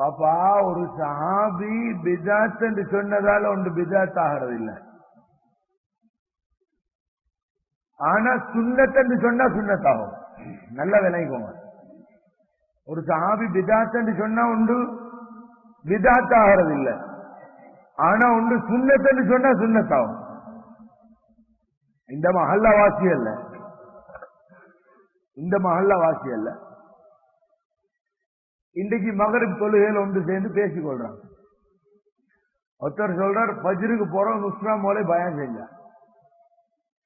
பாப்பா ஒரு சாபி பிஜாத் என்று சொன்னதால ஒன்று பிஜாத் ஆகிறது இல்லை ஆனா சுண்ணத் என்று சொன்னா சுண்ணத்தாகும். நல்ல விளைக்கோங்க ஒரு சாபி பிஜாத் என்று சொன்னா உண்டு பிஜாத் ஆகிறது இல்ல ஆனா உண்டு சுண்ணத் என்று சொன்னா சுண்ணத்தாகும். இந்த மஹல்ல வாசி அல்ல. இந்த மஹல்ல வாசி அல்ல. இன்றைக்கு மகருக்கு தொழுகையில் ஒன்று சேர்ந்து பேசிக் கொள்றாங்க ஒருத்தர் சொல்றார் பஜ்ருக்கு போறோம் நுஸ்ரா மோலே பயம் செஞ்சார்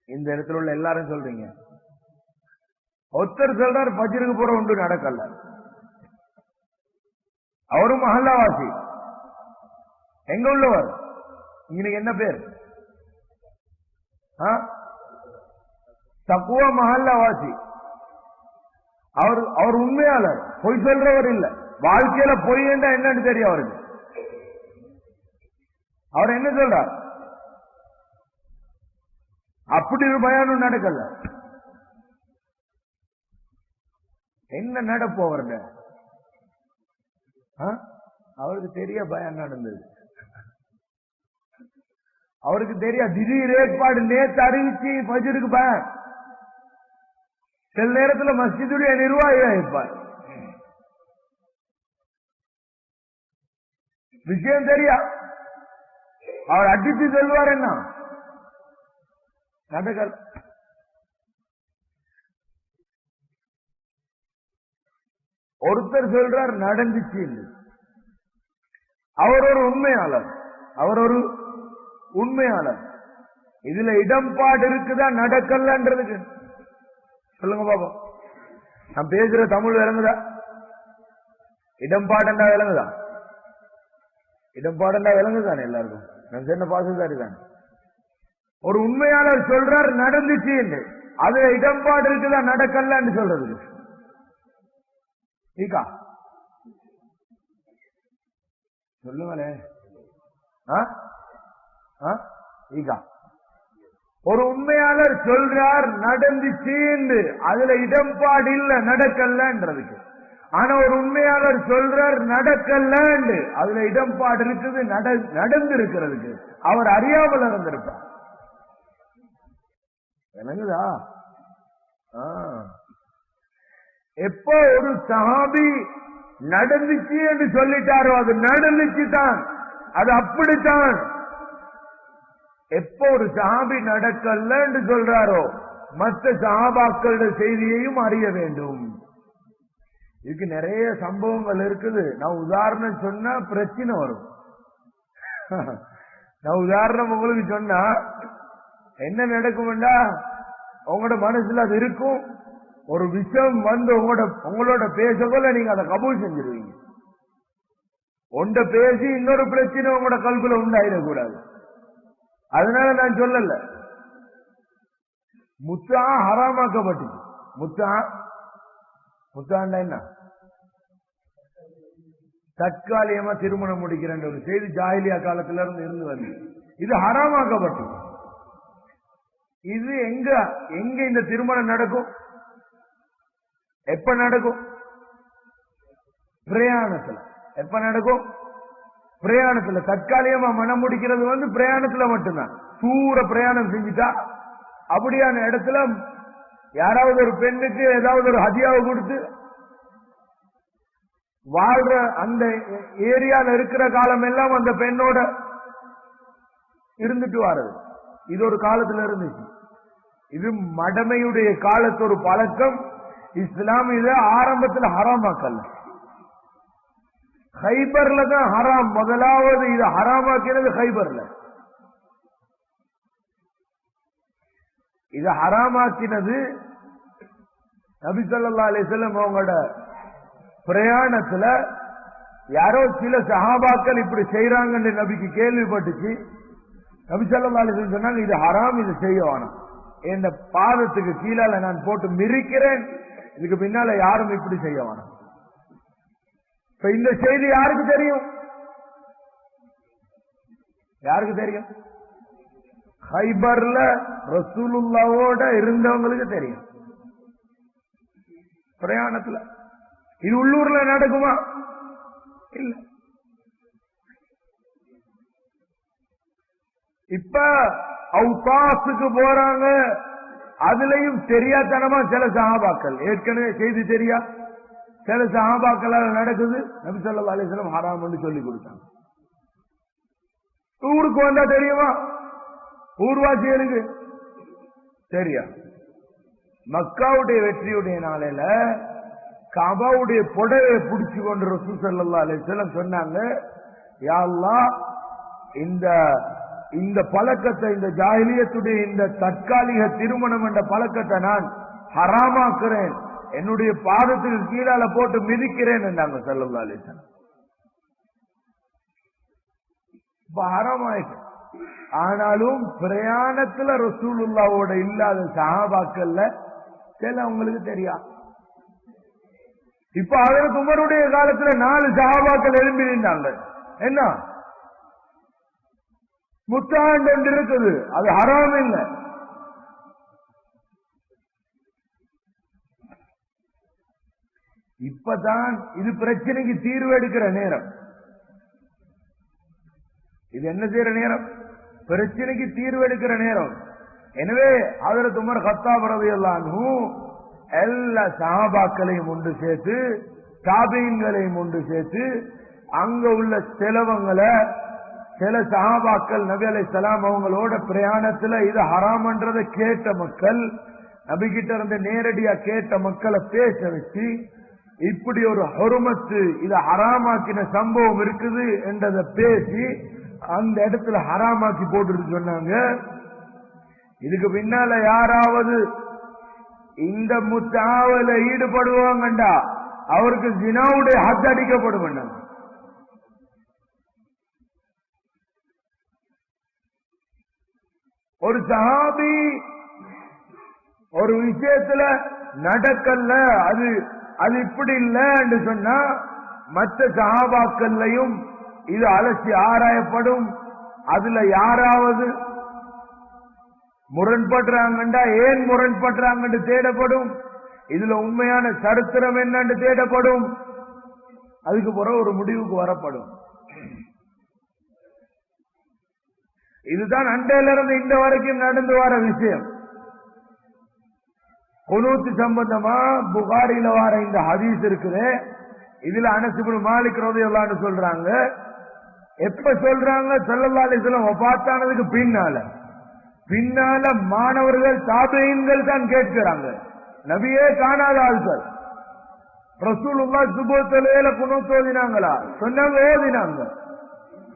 இந்த இடத்துல உள்ள எல்லாரும் சொல்றீங்க. ஒருத்தர் சொல்றார் பஜ்ருக்கு போற ஒன்று நடக்கல. அவரும் மஹல்லாவாசி. எங்க உள்ளவர்? இன்னைக்கு என்ன பேர்? ஆ? தக்குவா மஹல்லாவாசி. அவர் அவர் உண்மையாளர். பொய் சொல்றவர் இல்ல. வாழ்க்கையில பொய் என்னன்னு தெரியும் அவருக்கு. அவர் என்ன சொல்றார்? அப்படி ஒரு பயானம் நடக்கல. என்ன நடப்பு அவர்கிட்ட அவருக்கு தெரிய பயம் நடந்தது. அவருக்கு தெரியா? திடீர் ஏற்பாடு நேத்து அறிவிச்சு பஜருக்கு பயம். சில நேரத்துல மஸ்ஜிதுடைய நிர்வாகியா இருப்பார். விஷயம் தெரியா? அவர் அடித்து சொல்வார் என்ன? நடக்கல். ஒருத்தர் சொல்றார் நடந்துச்சு என்று. அவர் ஒரு உண்மையாளர். அவர் ஒரு உண்மையாளர். இதுல இடம்பாடு இருக்குதா நடக்கலன்றதுக்கு. சொல்லுங்க பாபா நான் பேசுற தமிழ் விளங்குதா? இடம்பாடுன்றா விளங்குதா? இடம்பாடண்டா விளங்குதானே எல்லாருக்கும்? நான் சொன்ன பாசுதாரி தானே? ஒரு உண்மையாளர் சொல்றார் நடந்துச்சு என்று. அதுல இடம்பாடு இருக்குதான் நடக்கலன்னு சொல்றதுக்கு ஈகா சொல்லுங்களே. ஆ? ஆ? ஒரு உண்மையாளர் சொல்றார் நடந்துச்சு என்று. அதுல இடம்பாடு இல்ல நடக்கலன்றதுக்கு. ஆனா ஒரு உண்மையாளர் சொல்றார் நடக்கல அதுல இடம்பாடு இருக்குது நட- நடந்து இருக்கிறதுக்கு அவர் அறியாமல் இருந்திருப்பார் எனக்குதா ஆ. எப்போ ஒரு சஹாபி நடந்துச்சு என்று சொல்லிட்டாரோ அது நடந்துச்சு தான். அது அப்படித்தான் எப்போ ஒரு சஹாபி நடக்கல என்று சொல்றாரோ மற்ற சஹாபாக்களோட செய்தியையும் அறிய வேண்டும். இதுக்கு நிறைய சம்பவங்கள் இருக்குது. நான் உதாரணம் சொன்னா பிரச்சனை வரும். நான் உதாரணம் உங்களுக்கு சொன்னா என்ன நடக்கும்டா? உங்களோட மனசுல அது இருக்கும். ஒரு விஷயம் வந்து உங்களோட உங்களோட பேசக்குள்ள நீங்க அதை கபூல் செஞ்சிருவீங்க. ஒன்றை பேசி இன்னொரு பிரச்சனை உங்களோட கல்குல உண்டாயிடக்கூடாது. அதனால நான் சொல்லல. முத்தா ஹராமாக்கப்பட்டுச்சு முத்தா முத்தாண்டா என்ன? தற்காலிகமா திருமணம் முடிக்கிறேன் ஒரு செய்தி ஜாயிலியா காலத்துல இருந்து இருந்து வந்து இது ஹராமாக்கப்பட்டு இது எங்க எங்க இந்த திருமணம் நடக்கும்? எப்ப நடக்கும்? பிரயாணத்துல. எப்ப நடக்கும்? பிரயாணத்துல. தற்காலிகமா மனம் முடிக்கிறது வந்து பிரயாணத்துல மட்டும்தான். தூர பிரயாணம் செஞ்சுட்டா அப்படியான இடத்துல யாராவது ஒரு பெண்ணுக்கு ஏதாவது ஒரு ஹதியாவை கொடுத்து வாழ்ற அந்த ஏரியால இருக்கிற காலம் எல்லாம் அந்த பெண்ணோட இருந்துட்டு வாரது. இது ஒரு காலத்துல இருந்துச்சு. இது மடமையுடைய காலத்து ஒரு பழக்கம். இஸ்லாம் இத ஆரம்பத்துல ஹராமாக்கல்ல ஹைபர்ல தான் ஹராம். முதலாவது இது ஹராமாக்கிறது ஹைபர்ல. இது ஹராமாக்கினது நபி ஸல்லல்லாஹு அலைஹி அவங்களோட பிரயாணத்துல யாரோ சில சஹாபாக்கள் இப்படி செய்யறாங்கன்னு நபிக்கு கேள்விப்பட்டுச்சு. நபி ஸல்லல்லாஹு சொன்னாங்க இது ஹராம் இது செய்ய வேணாம். இந்த பாதத்துக்கு கீழால நான் போட்டு மிரிக்கிறேன். இதுக்கு பின்னால யாரும் இப்படி செய்ய வேணாம். இப்ப இந்த செய்தி யாருக்கு தெரியும்? யாருக்கு தெரியும்? ஹைபர்ல ரசூலுல்லாவோட இருந்தவங்களுக்கு தெரியும். பிரயாணத்துல. இது உள்ளூர்ல நடக்குமா? இல்ல. இப்ப அவுதாசுக்கு போறாங்க. அதுலயும் தெரியாதனமா சில சகாபாக்கள் ஏற்கனவே செய்தி தெரியா? சில சகாபாக்களால் நடக்குது. நபி சொல்லா அலிஸ்லாம் ஹராம்னு சொல்லி கொடுத்தாங்க. ஊருக்கு வந்தா தெரியுமா? ஊர்வாசிகளுக்கு சரியா. மக்காவுடைய வெற்றியுடைய நாளையில கபாவுடைய புடவை பிடிச்சு கொண்டு ரசூல் சல்லா அலிஸ்லாம் சொன்னாங்க யா இந்த இந்த பழக்கத்தை இந்த ஜாகிலியத்துடைய இந்த தற்காலிக திருமணம் என்ற பழக்கத்தை நான் ஹராமாக்குறேன். என்னுடைய பாதத்துக்கு கீழால போட்டு மிதிக்கிறேன் என்றாங்க சல்லா அலிஸ்லாம் இப்ப ஹராமாயிட்டு ஆனாலும் பிரயாணத்துல ரசூலுல்லாவோட இல்லாத சாபாக்கள் சில உங்களுக்கு தெரியா? இப்ப அதற்கு உமருடைய காலத்துல நாலு சஹாபாக்கள் எழும்பி நின்றாங்க. என்ன? முத்தாண்டு ஒன்று இருக்குது. அது ஹராம் இல்லை. இப்பதான் இது பிரச்சனைக்கு தீர்வு எடுக்கிற நேரம். இது என்ன செய்யற நேரம்? பிரச்சனைக்கு தீர்வு எடுக்கிற நேரம். எனவே அதற்கு உமர் கத்தாப் எல்லாரும் எல்லா சகாபாக்களையும் ஒன்று சேர்த்து தாபீன்களையும் ஒன்று சேர்த்து அங்க உள்ள செலவங்களை சில சகாபாக்கள் நபி அலை சலாம் அவங்களோட பிரயாணத்துல இது ஹராமன்றதை கேட்ட மக்கள் நபிகிட்ட இருந்து நேரடியா கேட்ட மக்களை பேச வச்சு இப்படி ஒரு ஹொருமத்து இதை ஹராமாக்கின சம்பவம் இருக்குது என்றதை பேசி அந்த இடத்துல ஹராமாக்கி போட்டு சொன்னாங்க. இதுக்கு பின்னால யாராவது இந்த முத்தாவில ஈடுபடுவாங்கண்டா அவருக்கு ஜினாவுடைய ஹத் அடிக்கப்படும் ஒரு சஹாபி ஒரு விஷயத்துல நடக்கல அது அது இப்படி இல்லைன்னு சொன்னா மற்ற சஹாபாக்கள்லையும் இது அலசி ஆராயப்படும். அதுல யாராவது முரண்படுறாங்கண்டா ஏன் முரண்படுறாங்கன்னு தேடப்படும்? இதுல உண்மையான சரித்திரம் என்னன்னு தேடப்படும்? அதுக்கு பிறகு ஒரு முடிவுக்கு வரப்படும். இதுதான் அண்டையிலிருந்து இந்த வரைக்கும் நடந்து வர விஷயம். குனூத்து சம்பந்தமா புகாரில வர இந்த ஹதீஸ் இருக்குது. இதுல அனசுபுல் மாலிக் ரோதையெல்லாம் சொல்றாங்க எப்ப சொல்றாங்க? சொல்லலாலிசலம் ஒப்பாத்தானதுக்கு பின்னால. பின்னால மாணவர்கள் தாபையன்கள் தான் கேட்கிறாங்க. நபியே காணாத ஆள்கள். ரசூலுல்லா சுபோத்தலையில குணத்து ஓதினாங்களா சொன்னாங்க ஓதினாங்க.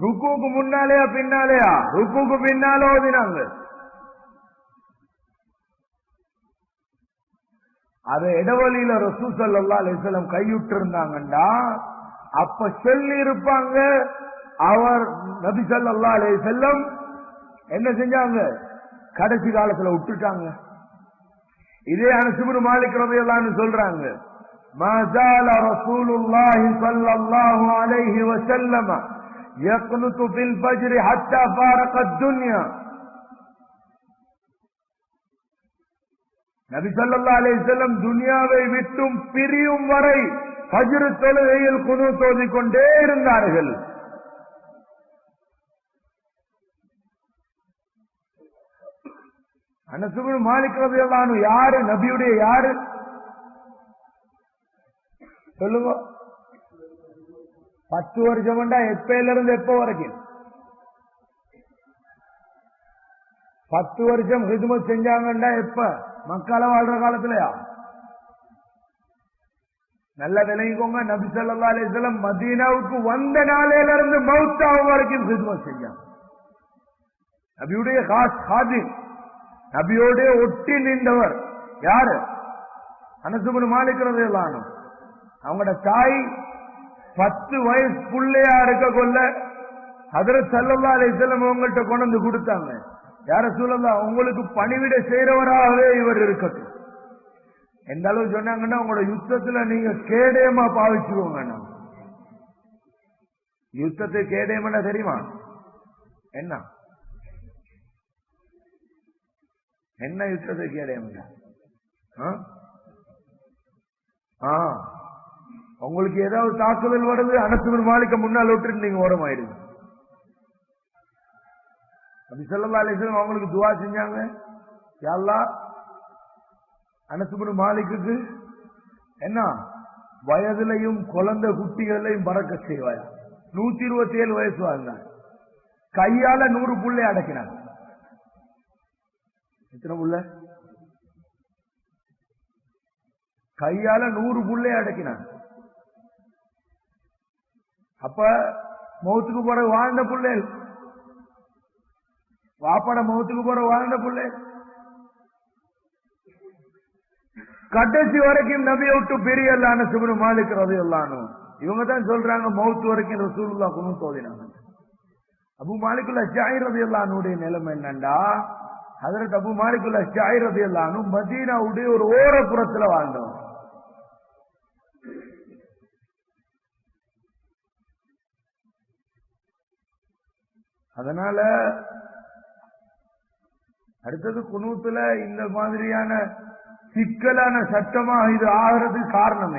ருக்குக்கு முன்னாலேயா பின்னாலேயா? ருக்குக்கு பின்னால ஓதினாங்க. அதை இடவழியில ரசூ சல்லா அலிஸ்லம் கையுட்டு இருந்தாங்கண்டா அப்ப சொல்லி இருப்பாங்க அவர் நபி சல்லா அலே செல்லம் என்ன செஞ்சாங்க கடைசி காலத்துல விட்டுட்டாங்க இதே அனுசுபுரு மாலிக் ரதையெல்லாம் சொல்றாங்க ما زال رسول الله صلى الله عليه وسلم يقنط في الفجر حتى فارق الدنيا நபி சல்லா அலிசல்லம் துனியாவை விட்டும் பிரியும் வரை பஜ்ரு தொழுகையில் குனு தோதிக் கொண்டே இருந்தார்கள் அனசுகுள் மாலிக் ரபியல்லானு யாரு? நபியுடைய யாரு? சொல்லுங்க. பத்து வருஷம்டா எப்பையில இருந்து எப்ப வரைக்கும்? பத்து வருஷம் ஹிதுமத் செஞ்சாங்கண்டா எப்ப? மக்களை வாழ்ற காலத்திலயா? நல்ல விளங்கிக்கோங்க. நபி சொல்லா அலிஸ்லம் மதீனாவுக்கு வந்த நாளையில இருந்து மௌத்தாவும் வரைக்கும் ஹிதுமத் செஞ்சாங்க. நபியுடைய காஸ் ஹாதின் நபியோட ஒட்டி நின்றவர். யாரு? அனசுமன் மாலிக்கிறது எல்லாம் அவங்களோட தாய் பத்து வயசு பிள்ளையா இருக்க கொள்ள அதர சல்லல்லா அலிசல்லம் அவங்கள்ட்ட கொண்டு வந்து கொடுத்தாங்க. யார சூழல்லா உங்களுக்கு பணிவிட செய்யறவராகவே இவர் இருக்கட்டும். எந்த அளவு சொன்னாங்கன்னா உங்களோட யுத்தத்துல நீங்க கேடயமா பாவிச்சுக்கோங்க யுத்தத்தை கேடயம்னா தெரியுமா? என்ன? என்ன யுத்தத்தை ஆ? உங்களுக்கு ஏதாவது தாக்குதல் வருது அனசுபின் மாலிக்க முன்னால் விட்டுட்டு நீங்க ஓரமாயிடுங்க. அப்படி சொல்லலாம் அலிஸ்லாம் அவங்களுக்கு துவா செஞ்சாங்க. யாழ்லா அனசுபின் மாலிக்கு என்ன? வயதிலையும் குழந்தை குட்டிகளையும் பறக்க செய்வாயா? நூத்தி இருபத்தி ஏழு வயசு வாழ்ந்தாங்க. கையால நூறு புள்ளை அடக்கினாங்க. எத்தனை புள்ள? கையால நூறு புள்ளை அடக்கினான். அப்ப மௌத்துக்கு போற வாழ்ந்த புள்ளை. வாப்பாட மௌத்துக்கு போற வாழ்ந்த புள்ளை. கடைசி வரைக்கும் நபியை விட்டு பெரிய அல்லான சுபனு எல்லாம் ரவி இவங்க தான் சொல்றாங்க மௌத்து வரைக்கும் ரசூல்லா குணம் சோதினாங்க அபு மாலிகுல்லா ஜாயிரது ரவி அல்லானுடைய நிலைமை என்னண்டா? ஹதரத் அபு மாலிக்குள்ள ஷாய் ரவி மதீனா மதீனாவுடைய ஒரு ஓரப்புறத்துல வாழ்ந்தவங்க அதனால அடுத்தது குணூத்துல இந்த மாதிரியான சிக்கலான சட்டமா இது ஆகிறது காரணம்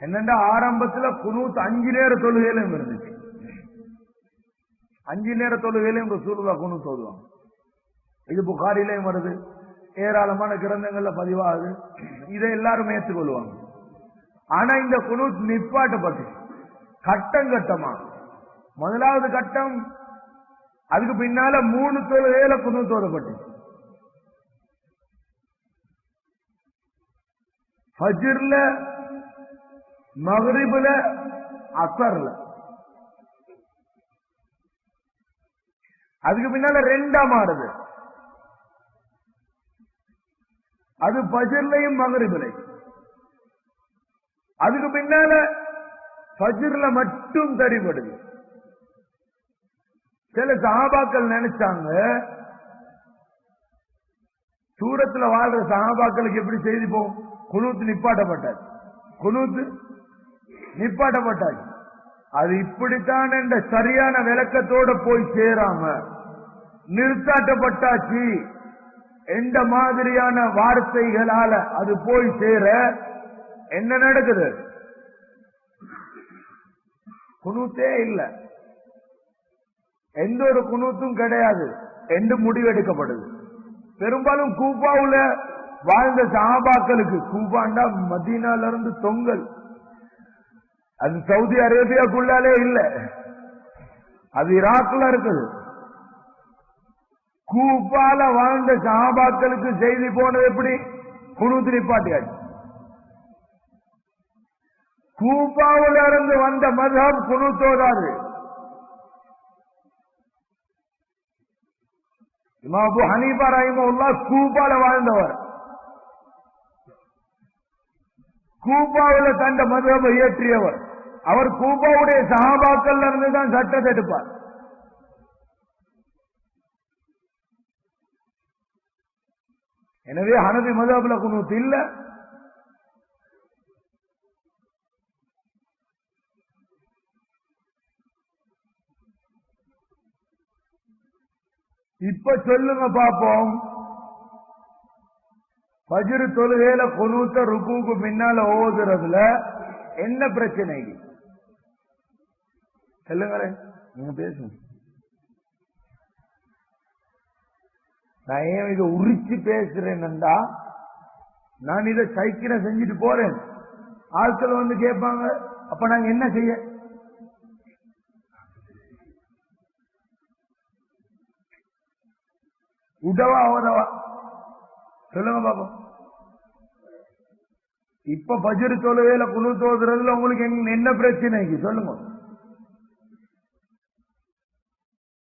என்னண்டா ஆரம்பத்துல குனூத் அஞ்சு நேர தொழுகையிலும் இருந்துச்சு. அஞ்சு நேர தொழுகையிலும் ரசூலுல்லா குணூத் ஓதுவாங்க. இது புகாரிலையும் வருது. ஏராளமான கிரந்தங்கள்ல பதிவாகுது. இதை எல்லாரும் ஏற்றுக்கொள்வாங்க. ஆனா இந்த குனூத் நிப்பாட்டப்பட்டு கட்டம் கட்டமா? முதலாவது கட்டம் அதுக்கு பின்னால மூணு தொழுகையில குனூத் ஓதப்பட்டு ஃபஜ்ர்ல மகரிபுல அசர்ல. அதுக்கு பின்னால ரெண்டா மாறுது அது பஜர்லையும் மகரிபிலையும் அதுக்கு பின்னால பஜர்ல மட்டும் தடிபடுது சில சகாபாக்கள் நினைச்சாங்க தூரத்துல வாழ்ற சகாபாக்களுக்கு எப்படி செய்தி போகும் குனூத்து நிப்பாட்டப்பட்டார். குனூத்து நிப்பாட்டப்பட்டார். அது இப்படித்தான் என்ற சரியான விளக்கத்தோட போய் சேராம நிறுத்தாட்டப்பட்டாச்சு. எந்த மாதிரியான வார்த்தைகளால அது போய் சேர என்ன நடக்குது? குணூத்தே இல்ல. எந்த ஒரு குணூத்தும் கிடையாது என்று முடிவெடுக்கப்படுது. பெரும்பாலும் கூப்பாவுல வாழ்ந்த சாபாக்களுக்கு கூபாண்டா மதீனால இருந்து தொங்கல். அது சவுதி அரேபியாக்குள்ளாலே இல்ல. அது ஈராக்ல இருக்குது. கூப்பால வாழ்ந்த சகாபாக்களுக்கு செய்தி போனது எப்படி? குனூத்து நிப்பாட்டியாச்சு கூப்பாவில் இருந்து வந்த மதம் குனூத்தோதாது இமாபு ஹனீபா ரஹிமவுல்லா கூப்பால வாழ்ந்தவர். கூப்பாவில் தந்த மதுரபை இயற்றியவர். அவர் கூப்பாவுடைய சகாபாக்கள் இருந்து தான் சட்டத்தை எடுப்பார். எனவே ஹனதி மதாபுல குனூத்து இல்ல இப்ப சொல்லுங்க பாப்போம். பஜிரு தொழுகையில கொனூத்த ருக்குக்கு முன்னால ஓதுறதுல என்ன பிரச்சனை? சொல்லுங்களேன் நீங்க பேசுங்க. நான் ஏன் இதை உரிச்சு பேசுறேன்னா நான் இதை சைக்கிள செஞ்சுட்டு போறேன். ஆட்கள் வந்து கேட்பாங்க அப்ப நாங்க என்ன செய்ய? உதவா உதவா? சொல்லுங்க பாப்போம். இப்ப பஜ்ரு தொழுகையில குழு தோதுறதுல உங்களுக்கு என்ன- என்ன பிரச்சனைக்கு? சொல்லுங்க.